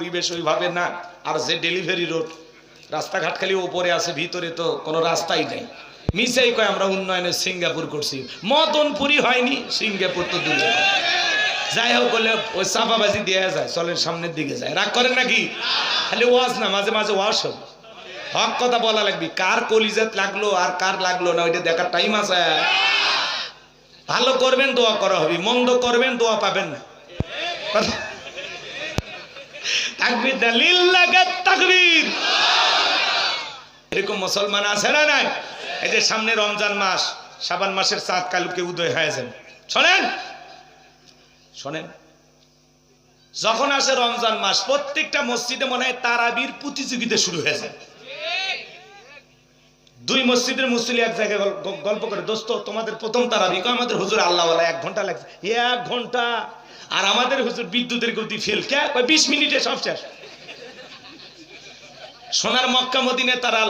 পরিবেশ ওইভাবে না। আর যে ডেলিভারি রোড রাস্তাঘাট খালি ওপরে আছে, ভিতরে তো কোনো রাস্তাই নেই। মিসেই কয়, আমরা উন্নয়নের সিঙ্গাপুর করছি। মদনপুরি হয়নি, সিঙ্গাপুর তো দূরে। যাই হোক, বলে ওই চাপাবাজি দেওয়া যায়, চলেন সামনের দিকে যায়। রাগ করেন নাকি? খালি ওয়াজ না, মাঝে মাঝে ওয়াশ হবে হক কথা বলা লাগবে, কার কলিজাত লাগল আর কার লাগল না, ওইটা দেখার টাইম আছে। ভালো করবেন, দোয়া করা হবে, মন্দ করবেন, দোয়া পাবেন না। তাকবীর দলিল লাগে তাকবীর। এরকম মুসলমান আছে না নাই? এই যে সামনে রমজান মাস সাবান মাসের চাঁদ কালুকে উদয় হয়েছেন শোনেন? শোনেন? যখন আসে রমজান মাস, প্রত্যেকটা মসজিদে মনে হয় তারাবির প্রতিযোগিতা শুরু হয়ে যায়। দুই মসজিদের মুসলি এক জায়গায় গল্প করে, দোস্ত, তোমাদের প্রথম তারাবি। কয়, আমাদের হুজুর আল্লাহ এক ঘণ্টা লাগছে। এক ঘণ্টা? আর আমাদের হুজুর বিদ্যুতের গতি ফেল। কে? বিশ মিনিটে সব শেষ। সোনার মক্কা মদিনে তারা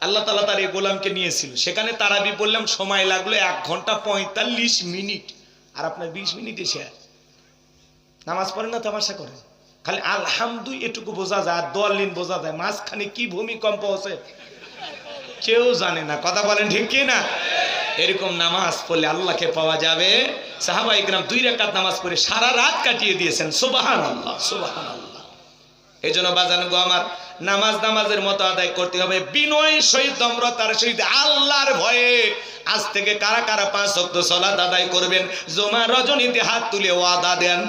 আল্লাহ তালা তার এই গোলামকে নিয়েছিল। সেখানে তারাবি বললাম, সময় লাগল এক ঘণ্টা পঁয়তাল্লিশ মিনিট। আর আপনার বিশ মিনিটে শেষ। নামাজ পড়েন না, তামাশা করেন। খালি আলহামদু এটুকু বোঝা যায়, আর দোয়াল্লিন বোঝা যায়। মাঝখানে কি ভূমিকম্প আছে কেউ জানে না। কথা বলেন ঠিক কি না? এরকম নামাজ পড়লে আল্লাহকে পাওয়া যাবে। সাহাবা ইকরাম দুই রাকাত নামাজ পড়ে সারা রাত কাটিয়ে দিয়েছেন। সুবাহান আল্লাহ সুবাহান আল্লাহ এই জন্য বাজান গো আমার, নামাজ নামাজের মতো আদায় করতে হবে। বিনয় সহিত নম্রতার সহিত আল্লাহর ভয়ে আজ থেকে কারা কারা পাঁচ শক্ত সলাত আদায় করবেন? জমা রজনীতে হাত তুলে ওয়াদা দেন।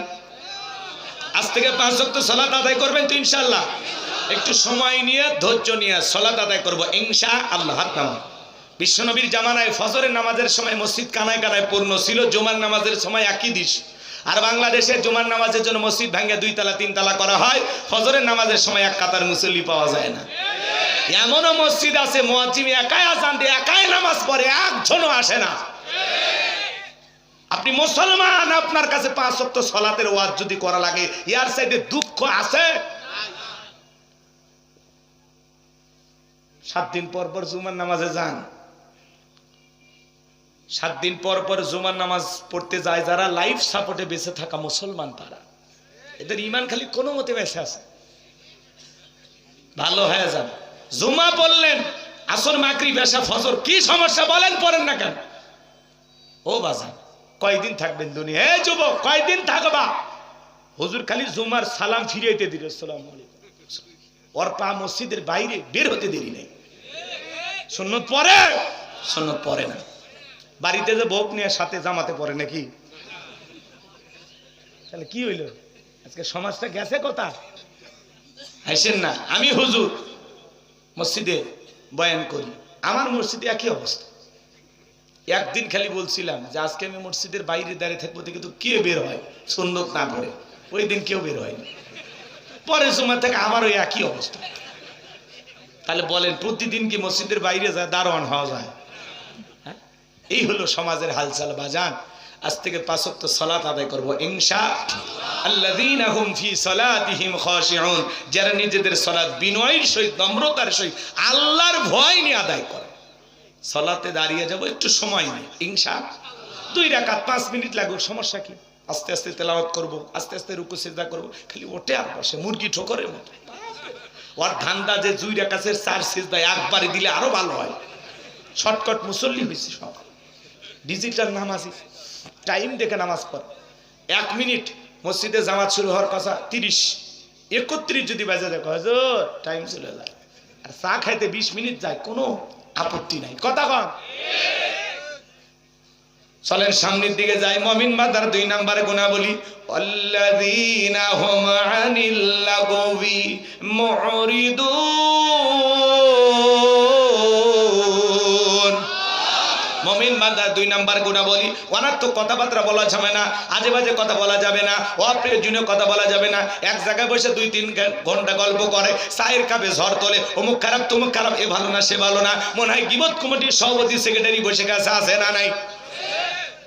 আজ থেকে পাঁচ শক্ত সলাত আদায় করবেন তো ইনশাল্লাহ একটু সময় নিয়ে, ধৈর্য নিয়ে সলাত আদায় করব ইংসা আল্লাহ নামা বিশ্বনবীর জামানায় ফজরের নামাজের সময় মসজিদ কানায় কানায় পূর্ণ ছিল, জুমার নামাজের সময় একই দিস আর বাংলাদেশে জুমার নামাজের জন্য মসজিদ ভাঙ্গে দুই তালা, তিন তালা করা হয়, ফজরের নামাজের সময় এক কাতার মুসল্লি পাওয়া যায় না। এমনও মসজিদ আছে মোয়াজিম একাই দিয়ে একাই নামাজ পড়ে, একজনও আসে না। আপনি মুসলমান, আপনার কাছে পাঁচ সপ্ত সলাতের ওয়াজ যদি করা লাগে, ইয়ার সাইডে দুঃখ আছে? সাত দিন পর পর জুমার নামাজে যান। সাত দিন পর পর জুমার নামাজ পড়তে যায়, যারা লাইফ সাপোর্টে বেঁচে থাকা মুসলমান তারা। এদের ইমান খালি কোনো মতে বেঁচে আছে। ভালো হয়ে যান। জুমা বললেন আসর মাকরি বেশা ফজর, কি সমস্যা বলেন, পড়েন না কেন? ও বাজান, কয়দিন থাকবেন দুনিয়া হে যুবক, কয়দিন থাকবা? হুজুর খালি জুমার সালাম ফিরিয়েতে দিল সালাম আলাইকুম। ওর পা মসজিদের বাইরে বের হতে দেরি নেই। সুন্নত পরে সুন্নত পরে না। বাড়িতে যে বউক নিয়ে সাথে জামাতে পরে নাকি? তাহলে কি হইল? আজকে সমাজটা গেছে কথা হাসেন না আমি হুজুর মসজিদে বয়ান করি। আমার মসজিদে একই অবস্থা। একদিন খালি বলছিলাম যে আজকে আমি মসজিদের বাইরে দাঁড়িয়ে থাকব তো কিন্তু কে বের হয় সুন্নত না করে। ওই দিন কেউ বের হয়নি। পরের সময় থেকে আমার ওই একই অবস্থা। তাহলে বলেন, প্রতিদিন কি মসজিদের বাইরে যায়, দারোয়ান হওয়া যায়? হ্যাঁ? এই হলো সমাজের হালচাল, বাজান। আজ থেকে পাঁচক্ত সলাত আদায় করব খাশিউন। যারা নিজেদের সলাত বিনয়ের সহিত, নম্রতার সহিত, আল্লাহর ভয় নিয়ে আদায় করে। সলাতে দাঁড়িয়ে যাব, একটু সময় নেই ইনশা দুই রাকাত, পাঁচ মিনিট লাগুক, সমস্যা কি? আস্তে আস্তে তেলাওয়াত করব, আস্তে আস্তে রুকু, সিজদা করব, খালি ওঠে আর বসে, মুরগি ঠোকরের মতো। ওর ধান্দা যে দুই রাকাতের চার দেয় একবারে দিলে আরও ভালো হয়। শর্টকাট মুসল্লি হয়েছে সব ডিজিটাল নামাজি। টাইম দেখে নামাজ পড়। এক মিনিট মসজিদে জামাত শুরু হওয়ার কথা, তিরিশ। একত্রিশ যদি বাজে দেখো, হজর টাইম চলে যায়। আর চা খাইতে বিশ মিনিট যায়, কোনো আপত্তি নাই। কথা কন। চলেন সামনের দিকে যাই। মমিন মাদার দুই নাম্বারে গুণা বলি অল্লাযীনা হুম আনিল লাগবি মমিন বান্দা দুই নাম্বার গুণা বলি তো কথাবার্তা বলা যাবে না আজে বাজে কথা বলা যাবে না, অপ্রয়োজনীয় কথা বলা যাবে না। এক জায়গায় বসে দুই তিন ঘণ্টা গল্প করে, চায়ের কাপে ঝড় তোলে, অমুক খারাপ, তমুক খারাপ, এ ভালো না, সে ভালো না। মনে হয় গিবত কমিটির সভাপতি, সেক্রেটারি বসে গেছে, আছে না নাই?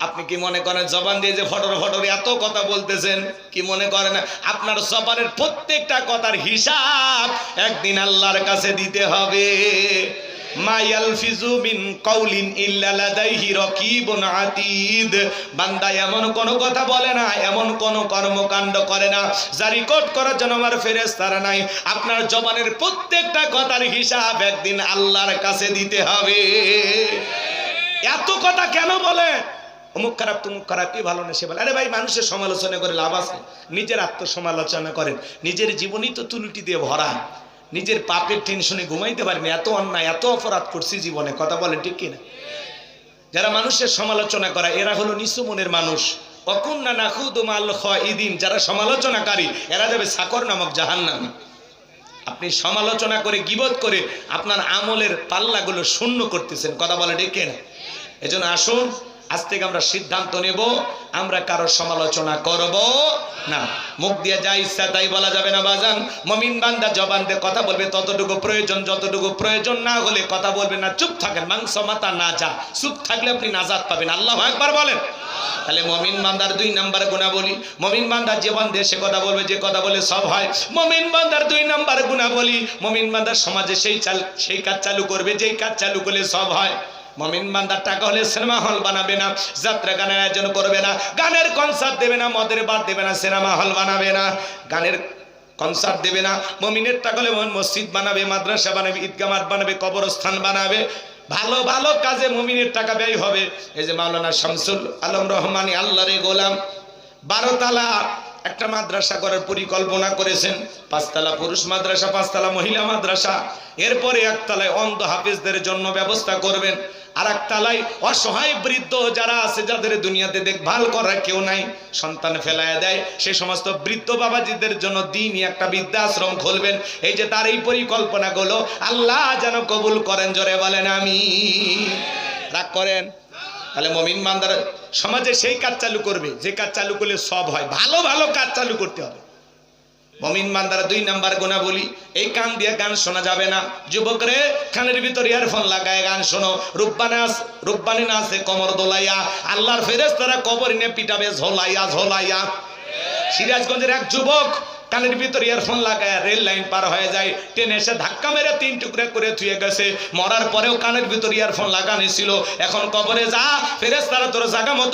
আপনি কি মনে করেন জবান দিয়ে যে ফটর ফটর এত কথা বলতেছেন? কি মনে করেন? আপনার জবানের প্রত্যেকটা কথার হিসাব একদিন আল্লাহর কাছে দিতে হবে। মিন এমন কোন কথা বলে না, এমন কোন কর্মকাণ্ড করে না। যার রেকর্ড করার জন্য আমার ফেরেশতারা নাই। আপনার জবানের প্রত্যেকটা কথার হিসাব একদিন আল্লাহর কাছে দিতে হবে। এত কথা কেন বলে অমুক খারাপ, তুমুক খারাপ, কি ভালো না সে বলে আরে ভাই, মানুষের সমালোচনা করে লাভ আছে। নিজের আত্মসমালোচনা করেন। নিজের জীবনই তো তুলুটি দিয়ে ভরা। নিজের পাপের টেনশনে ঘুমাইতে পারিনি। এত অন্যায়, এত অপরাধ করছি জীবনে। কথা বলেন ঠিক কিনা? যারা মানুষের সমালোচনা করা, এরা হলো নিচু মনের মানুষ। অকুন্না নাকুদ মাল ইদিন যারা সমালোচনাকারী, এরা যাবে সাকর নামক জাহান্নামে। আপনি সমালোচনা করে, গিবত করে আপনার আমলের পাল্লাগুলো শূন্য করতেছেন। কথা বলে ডেকে না এজন্য আসুন আজ থেকে আমরা সিদ্ধান্ত নেব, আমরা কারও সমালোচনা করব না। মুখ দিয়ে যা ইচ্ছা তাই বলা যাবে না, বাজান। মমিন বান্দা জবান দিয়ে কথা বলবে, ততটুকু প্রয়োজন, যতটুকু প্রয়োজন না হলে কথা বলবে না। চুপ থাকেন, মাংস মাতা না যা। চুপ থাকলে আপনি নাজাদ পাবেন। আল্লাহ একবার বলেন। তাহলে মমিন বান্দার দুই নাম্বার গুণা বলি মমিন বান্দার জীবন দিয়ে সে কথা বলবে, যে কথা বলে সব হয়। মমিন বান্দার দুই নাম্বার গুণা বলি মমিন বান্দার সমাজে সেই চাল, সেই কাজ চালু করবে, যেই কাজ চালু করলে সব হয়। মমিন বান্দার টাকা হলে সিনেমা হল বানাবে না, যাত্রা গানের আয়োজন করবে না, গানের কনসার্ট দেবে না, মদের বার দেবে না, সিনেমা হল বানাবে না, গানের কনসার্ট দেবে না, মমিনের টাকা হলে মসজিদ বানাবে, মাদ্রাসা বানাবে ঈদগা মাঠ বানাবে, কবরস্থান বানাবে, ভালো ভালো কাজে মমিনের টাকা ব্যয় হবে। এই যে মাওলানা শামসুল আলম রহমানি, আল্লাহরে গোলাম, বারোতলা একটা মাদ্রাসা করার পরিকল্পনা করেছেন, পাঁচতলা পুরুষ মাদ্রাসা, পাঁচতলা মহিলা মাদ্রাসা। এরপরে একতলায় অন্ধ হাফিজদের জন্য ব্যবস্থা করবেন, আর একতলায় অসহায় বৃদ্ধ যারা আছে, যাদের দুনিয়াতে দেখভাল করার কেউ নাই, সন্তান ফেলায় দেয়। সেই সমস্ত বৃদ্ধ বাবাজিদের জন্য দিনই একটা বৃদ্ধাশ্রম খুলবেন। এই যে তার এই পরিকল্পনাগুলো আল্লাহ যেন কবুল করেন, জোরে বলেন আমি রাগ করেন? তাহলে মমিন মান্দার সমাজে সেই কাজ চালু করবে, যে কাজ চালু করলে সব হয়। ভালো ভালো কাজ চালু করতে হবে। মমিন মান্দার দুই নাম্বার গোনা বলি এই কান দিয়ে গান শোনা যাবে না। যুবক রে কানের ভিতর ইয়ারফোন লাগায় গান শোনো। রূপবানে আস রূপবানি না আছে, কমর দোলাইয়া। আল্লাহর ফেরেস তারা কবর নিয়ে পিটাবে, ঝোলাইয়া ঝোলাইয়া। সিরাজগঞ্জের এক যুবক কানের ভিতর ইয়ারফোন লাগায় রেল লাইন পার হয়ে যায়। ট্রেনে এসে ধাক্কা মেরে তিন টুকরে করে থুয়ে গেছে। মরার পরেও কানের ভিতর ইয়ারফোন লাগানো ছিল। এখন কবরে যা ফেরেস তারা তোর জাগা মতো